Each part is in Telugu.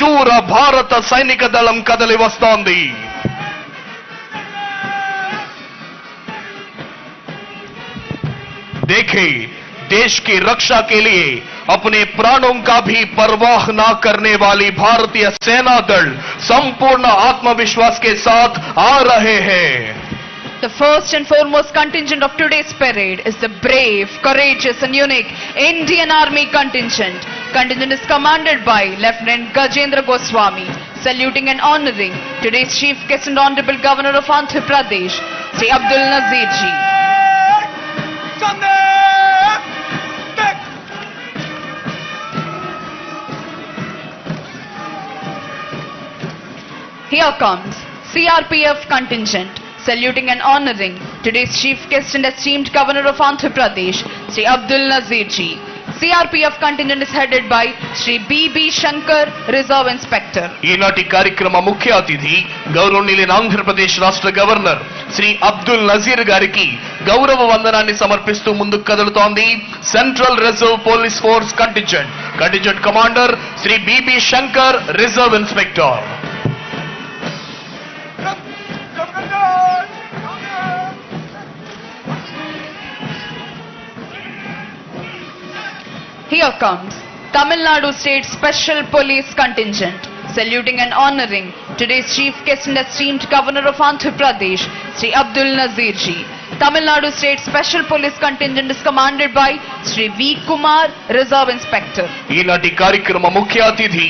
శూర భారత సైనిక దళం కదలి వస్తోంది देखे देश की रक्षा के लिए अपने प्राणों का भी परवाह ना करने वाली भारतीय सेना दल संपूर्ण आत्मविश्वास के साथ आ रहे हैं The first and foremost contingent of today's parade is the brave, courageous and unique Indian Army contingent. Contingent is commanded by Lieutenant Gajendra Goswami, saluting and honoring today's chief guest and honorable governor of Andhra Pradesh, Sri Abdul Nazir ji. Here comes CRPF contingent saluting and honoring today's chief guest and esteemed governor of Andhra Pradesh, Sri Abdul Nazir ji. CRPF contingent is headed by Shri B.B. Shankar reserve inspector ఈనాటి కార్యక్రమ ముఖ్య అతిథి గౌరవనీయులైన ఆంధ్రప్రదేశ్ రాష్ట్ర గవర్నర్ శ్రీ అబ్దుల్ నజీర్ గారికి గౌరవ వందనాన్ని సమర్పిస్తూ ముందుకు కదులుతోంది central reserve police force contingent contingent commander Shri BB Shankar reserve inspector Here comes Tamil Nadu State Special Police Contingent, saluting and honoring today's chief guest and esteemed governor of Andhra Pradesh, Sri Abdul Nazir ji. Tamil Nadu State Special Police Contingent is commanded by Sri V. Kumar, Reserve Inspector. ఈనాటి కార్యక్రమ ముఖ్య అతిథి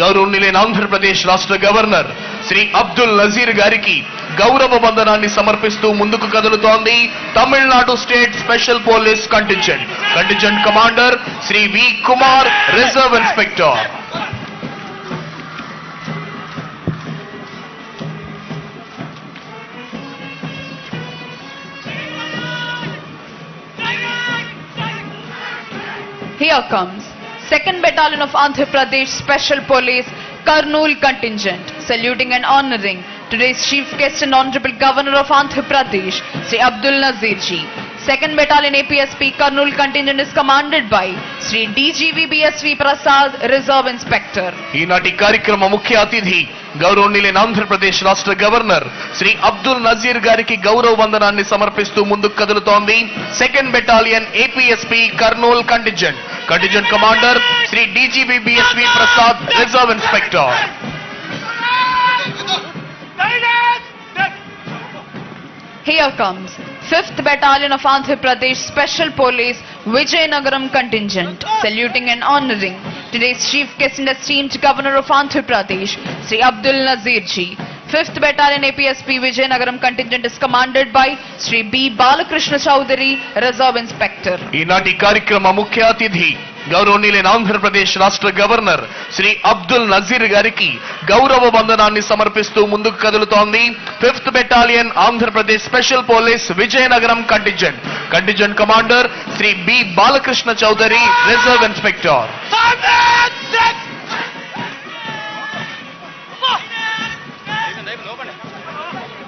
గౌరవనీయులైన ఆంధ్రప్రదేశ్ రాష్ట్ర గవర్నర్ శ్రీ అబ్దుల్ నజీర్ గారికి గౌరవ వందనాన్ని సమర్పిస్తూ ముందుకు కదులుతోంది Tamil Nadu state special police contingent. Contingent commander Shri V Kumar reserve inspector. Here comes 2nd Battalion of Andhra Pradesh Special Police Karnool Contingent, saluting and honoring today's chief guest and honorable governor of Andhra Pradesh, Sri Abdul Nazir ji. 2nd Battalion APSP Karnool Contingent is commanded by Sri DGV BSV Prasad, Reserve Inspector. ఈనాటి కార్యక్రమ ముఖ్య అతిథి గౌరవనీయులైన ఆంధ్రప్రదేశ్ రాష్ట్ర గవర్నర్ శ్రీ అబ్దుల్ నజీర్ గారికి గౌరవ వందనాన్ని సమర్పిస్తూ ముందుకు కదులుతోంది second battalion APSP Kurnool contingent. Contingent commander Shri DGB BSV Prasad reserve inspector. Here comes 5th Battalion of Andhra Pradesh Special Police Vijayanagaram Contingent, saluting and honoring today's chief guest and esteemed governor of Andhra Pradesh, Sri Abdul Nazir ji. 5th Battalion APSP Vijayanagaram Contingent is commanded by Sri B. Balakrishna Chowdhury, Reserve Inspector. ఈనాటి కార్యక్రమ ముఖ్య అతిథి గౌరవనీయులైన ఆంధ్రప్రదేశ్ రాష్ట్ర గవర్నర్ శ్రీ అబ్దుల్ నజీర్ గారికి గౌరవ వందనాన్ని సమర్పిస్తూ ముందుకు కదులుతోంది fifth battalion Andhra Pradesh special police Vizianagaram contingent contingent commander Shri B Balakrishna Chaudhary reserve inspector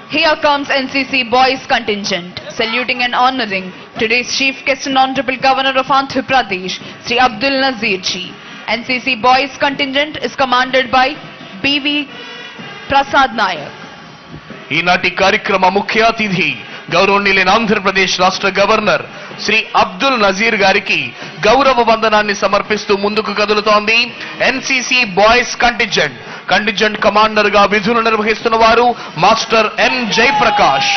Here comes NCC Boys Contingent, saluting and honoring today's chief guest and honorable governor of Andhra Pradesh, Sri Abdul Nazir ji. NCC Boys Contingent is commanded by BV Prasad Nayak. ఈనాటి కార్యక్రమ ముఖ్య అతిథి గౌరవనీయులైన ఆంధ్రప్రదేశ్ రాష్ట్ర గవర్నర్ శ్రీ అబ్దుల్ నజీర్ గారికి గౌరవ వందనాన్ని సమర్పిస్తూ ముందుకు కదులుతోంది. NCC boys contingent. కంటింజెంట్ కమాండర్గా విధులు నిర్వహిస్తున్న వారు master N Jayaprakash.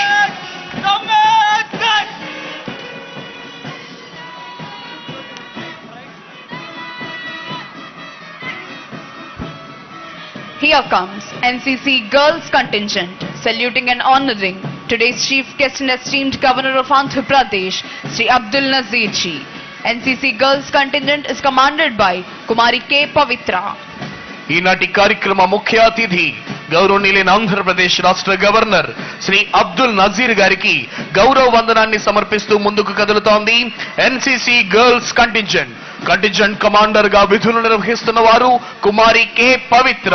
Here comes NCC Girls Contingent, saluting and honoring today's chief guest and esteemed governor of Andhra Pradesh, Sri Abdul Nazir ji. NCC Girls Contingent is commanded by Kumari K. Pavitra. ఈనాటి కార్యక్రమ ముఖ్య అతిథి గౌరవనీయులైన ఆంధ్రప్రదేశ్ రాష్ట్ర గవర్నర్ శ్రీ అబ్దుల్ నజీర్ గారికి గౌరవ వందనాన్ని సమర్పిస్తూ ముందుకు కదులుతోంది ఎన్సీసీ గర్ల్స్ కంటింజెంట్ కంటింజెంట్ కమాండర్గా విధులు నిర్వహిస్తున్న వారు కుమారి కే పవిత్ర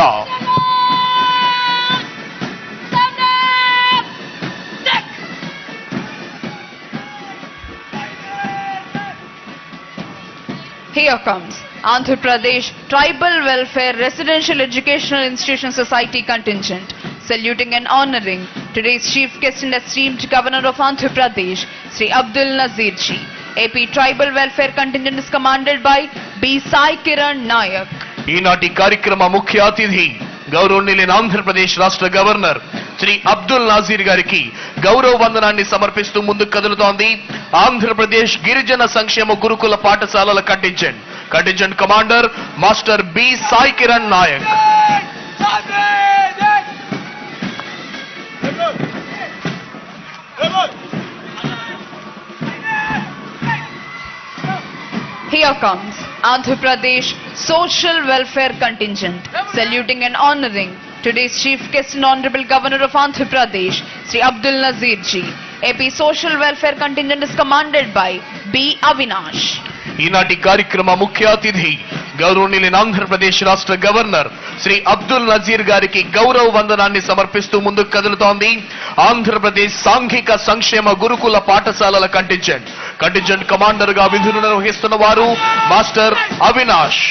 Here comes Andhra Pradesh Tribal Welfare Residential Educational Institution Society contingent, saluting and honoring today's chief guest and esteemed Governor of Andhra Pradesh, Sri Abdul Nazir Ji. AP Tribal Welfare contingent is commanded by B. Sai Kiran Nayak. ఈనాటి కార్యక్రమ ముఖ్య అతిథి గౌరవనీయులైన ఆంధ్రప్రదేశ్ రాష్ట్ర గవర్నర్ శ్రీ అబ్దుల్ నాజీర్ గారికి గౌరవ వందనాన్ని సమర్పిస్తూ ముందుకు కదులుతోంది. ఆంధ్రప్రదేశ్ గిరిజన సంక్షేమ గురుకుల పాఠశాలల contingent contingent commander master B Sai Kiran Naik. Here comes Andhra Pradesh Social Welfare Contingent, saluting and honoring today's chief guest and honorable governor of Andhra Pradesh, Sri Abdul Nazir Ji. AP Social Welfare Contingent is commanded by B. Avinash. ఈనాటి కార్యక్రమ ముఖ్య అతిథి గౌరవనీయులైన ఆంధ్రప్రదేశ్ రాష్ట్ర గవర్నర్ శ్రీ అబ్దుల్ నజీర్ గారికి గౌరవ వందనాన్ని సమర్పిస్తూ ముందుకు కదులుతోంది ఆంధ్రప్రదేశ్ సాంఘిక సంక్షేమ గురుకుల పాఠశాలల కంటింజెంట్ కంటింజెంట్ కమాండర్గా విధులు నిర్వహిస్తున్న వారు మాస్టర్ అవినాష్